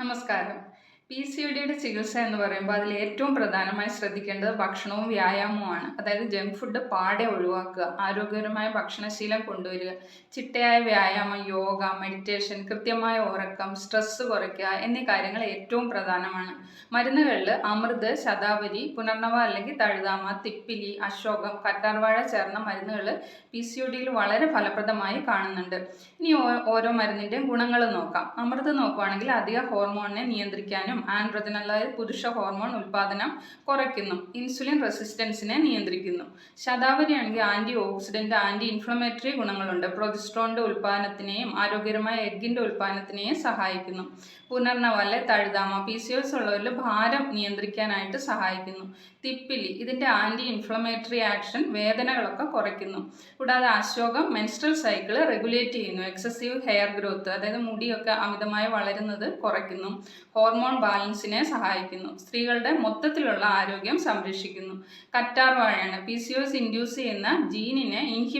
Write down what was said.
നമസ്കാരം P C ഡിയുടെ ചികിത്സ എന്ന് പറയുമ്പോൾ അതിൽ ഏറ്റവും പ്രധാനമായി ശ്രദ്ധിക്കേണ്ടത് ഭക്ഷണവും വ്യായാമവുമാണ്. അതായത് ജങ്ക് ഫുഡ് പാടെ ഒഴിവാക്കുക ആരോഗ്യകരമായ ഭക്ഷണശീലം കൊണ്ടുവരിക ചിട്ടയായ വ്യായാമം യോഗ മെഡിറ്റേഷൻ കൃത്യമായ ഉറക്കം സ്ട്രെസ്സ് കുറയ്ക്കുക എന്നീ കാര്യങ്ങൾ ഏറ്റവും പ്രധാനമാണ്. മരുന്നുകളിൽ അമൃത് ശതാവരി പുനർനവ അല്ലെങ്കിൽ തഴുതാമ തിപ്പിലി അശോകം കറ്റാർവാഴ ചേർന്ന മരുന്നുകൾ പി സി ഡിയിൽ വളരെ ഫലപ്രദമായി കാണുന്നുണ്ട്. ഇനി ഓരോ മരുന്നിന്റെയും ഗുണങ്ങൾ നോക്കാം. അമൃത് നോക്കുകയാണെങ്കിൽ അധിക ഹോർമോണിനെ നിയന്ത്രിക്കാനും ആൻഡ്രജൻ അല്ലാതെ പുരുഷ ഹോർമോൺ ഉൽപ്പാദനം കുറയ്ക്കുന്നു. ഇൻസുലിൻ റെസിസ്റ്റൻസിനെ നിയന്ത്രിക്കുന്നു. ശതാവരി ആണെങ്കിൽ ആന്റി ഓക്സിഡന്റ് ആന്റി ഇൻഫ്ലമേറ്ററി ഗുണങ്ങളുണ്ട്. പ്രൊജസ്ട്രോണിന്റെ ഉൽപ്പാദനത്തിനെയും ആരോഗ്യകരമായ എഗ്ഗിന്റെ ഉൽപ്പാദനത്തിനെയും സഹായിക്കുന്നു. പുനർനവ അല്ലെ തഴുതാമ പി സി ഒസ് ഉള്ളവരിൽ ഭാരം നിയന്ത്രിക്കാനായിട്ട് സഹായിക്കുന്നു. തിപ്പിലി ഇതിന്റെ ആന്റി ഇൻഫ്ലമേറ്ററി ആക്ഷൻ വേദനകളൊക്കെ കുറയ്ക്കുന്നു. കൂടാതെ അശോകം മെൻസ്ട്രൽ സൈക്കിൾ റെഗുലേറ്റ് ചെയ്യുന്നു. എക്സസീവ് ഹെയർ ഗ്രോത്ത് അതായത് മുടിയൊക്കെ അമിതമായി വളരുന്നത് കുറയ്ക്കുന്നു. ഹോർമോൺ ബാലൻസിനെ സഹായിക്കുന്നു. സ്ത്രീകളുടെ മൊത്തത്തിലുള്ള ആരോഗ്യം സംരക്ഷിക്കുന്നു. കറ്റാർ വാഴയാണ് P C O S induce ചെയ്യുന്ന ജീനിനെ ഇൻഹി